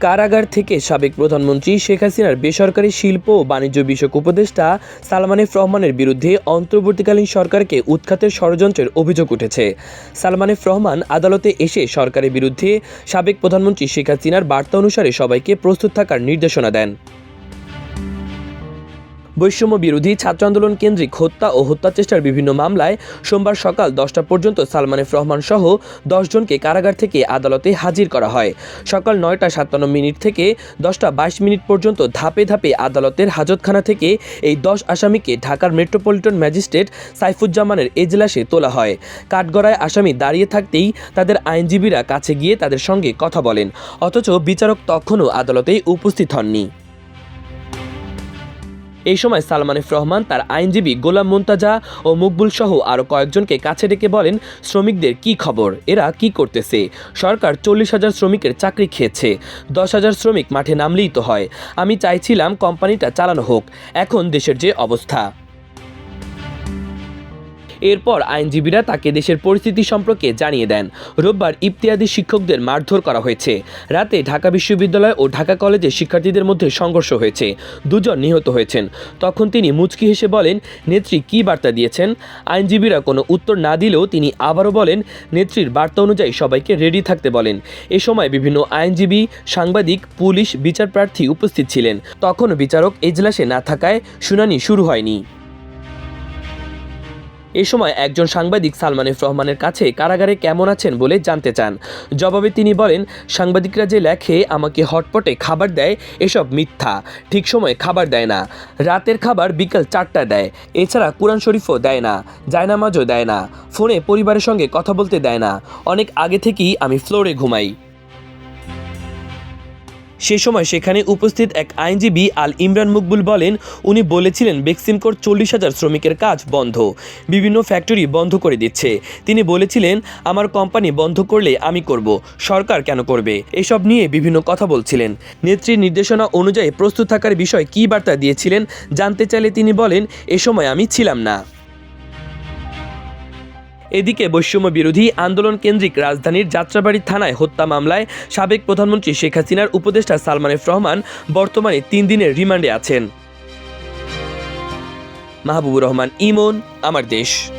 কারাগার থেকে সাবেক প্রধানমন্ত্রী শেখ হাসিনার বেসরকারি শিল্প ও বাণিজ্য বিষয়ক উপদেষ্টা সালমান এফ রহমানের বিরুদ্ধে অন্তর্বর্তীকালীন সরকারকে উৎখাতের ষড়যন্ত্রের অভিযোগ উঠেছে। সালমান এফ রহমান আদালতে এসে সরকারের বিরুদ্ধে সাবেক প্রধানমন্ত্রী শেখ হাসিনার বার্তা অনুসারে সবাইকে প্রস্তুত থাকার নির্দেশনা দেন। বৈষম্য বিরোধী ছাত্র আন্দোলন কেন্দ্রিক হত্যা ও হত্যা চেষ্টার বিভিন্ন মামলায় সোমবার সকাল দশটা পর্যন্ত সালমান এফ রহমান সহ দশজনকে কারাগার থেকে আদালতে হাজির করা হয়। সকাল নয়টা সাতান্ন মিনিট থেকে দশটা বাইশ মিনিট পর্যন্ত ধাপে ধাপে আদালতের হাজতখানা থেকে এই দশ আসামিকে ঢাকার মেট্রোপলিটন ম্যাজিস্ট্রেট সাইফুজ্জামানের এজলাসে তোলা হয়। কাঠগড়ায় আসামি দাঁড়িয়ে থাকতেই তাদের আইনজীবীরা কাছে গিয়ে তাদের সঙ্গে কথা বলেন, অথচ বিচারক তখনও আদালতে উপস্থিত হননি। এই সময় সালমান এফ রহমান, তার আইনজীবী গোলাম মুন্তাজা ও মকবুল সহ আরও কয়েকজনকে কাছে ডেকে বলেন, শ্রমিকদের কি খবর? এরা কি করতেছে? সরকার চল্লিশ হাজার শ্রমিকের চাকরি খেয়েছে। দশ হাজার শ্রমিক মাঠে নামলেই তো হয়। আমি চাইছিলাম কোম্পানিটা চালানো হোক। এখন দেশের যে অবস্থা। এরপর আইনজীবীরা তাকে দেশের পরিস্থিতি সম্পর্কে জানিয়ে দেন। রোববার ইফতিয়াদি শিক্ষকদের মারধর করা হয়েছে। রাতে ঢাকা বিশ্ববিদ্যালয় ও ঢাকা কলেজের শিক্ষার্থীদের মধ্যে সংঘর্ষ হয়েছে। দুজন নিহত হয়েছেন। তখন তিনি মুচকি হেসে বলেন, নেত্রী, কী বার্তা দিয়েছেন? আইনজীবীরা কোনো উত্তর না দিলেও তিনি আবারও বলেন, নেত্রীর বার্তা অনুযায়ী সবাইকে রেডি থাকতে বলেন। এ সময় বিভিন্ন আইনজীবী, সাংবাদিক, পুলিশ বিচারপ্রার্থী উপস্থিত ছিলেন। তখনও বিচারক এজলাসে না থাকায় শুনানি শুরু হয়নি। এ সময় একজন সাংবাদিক সালমান এফ রহমানের কাছে কারাগারে কেমন আছেন বলে জানতে চান। জবাবে তিনি বলেন, সাংবাদিকরা যে লেখে, আমাকে হটপটে খাবার দেয়, এসব মিথ্যা। ঠিক সময়ে খাবার দেয় না। রাতের খাবার বিকাল চারটা দেয়। এছাড়া কোরআন শরীফও দেয় না, জায়নামাজও দেয় না। ফোনে পরিবারের সঙ্গে কথা বলতে দেয় না। অনেক আগে থেকেই আমি ফ্লোরে ঘুমাই। সে সময় সেখানে উপস্থিত এক আইনজীবী আল ইমরান মুকবুল বলেন, উনি বলেছিলেন বেক্সিমকোর চল্লিশ হাজার শ্রমিকের কাজ বন্ধ। বিভিন্ন ফ্যাক্টরি বন্ধ করে দিচ্ছে। তিনি বলেছিলেন, আমার কোম্পানি বন্ধ করলে আমি করব, সরকার কেন করবে? এসব নিয়ে বিভিন্ন কথা বলছিলেন। নেত্রীর নির্দেশনা অনুযায়ী প্রস্তুত থাকার বিষয় কী বার্তা দিয়েছিলেন জানতে চাইলে তিনি বলেন, এ সময় আমি ছিলাম না। এদিকে বৈষম্য বিরোধী আন্দোলন কেন্দ্রিক রাজধানীর যাত্রাবাড়ি থানায় হত্যা মামলায় সাবেক প্রধানমন্ত্রী শেখ হাসিনার উপদেষ্টা সালমান এফ রহমান বর্তমানে তিন দিনের রিমান্ডে আছেন। মাহবুবুর রহমান, ইমন, আমার দেশ।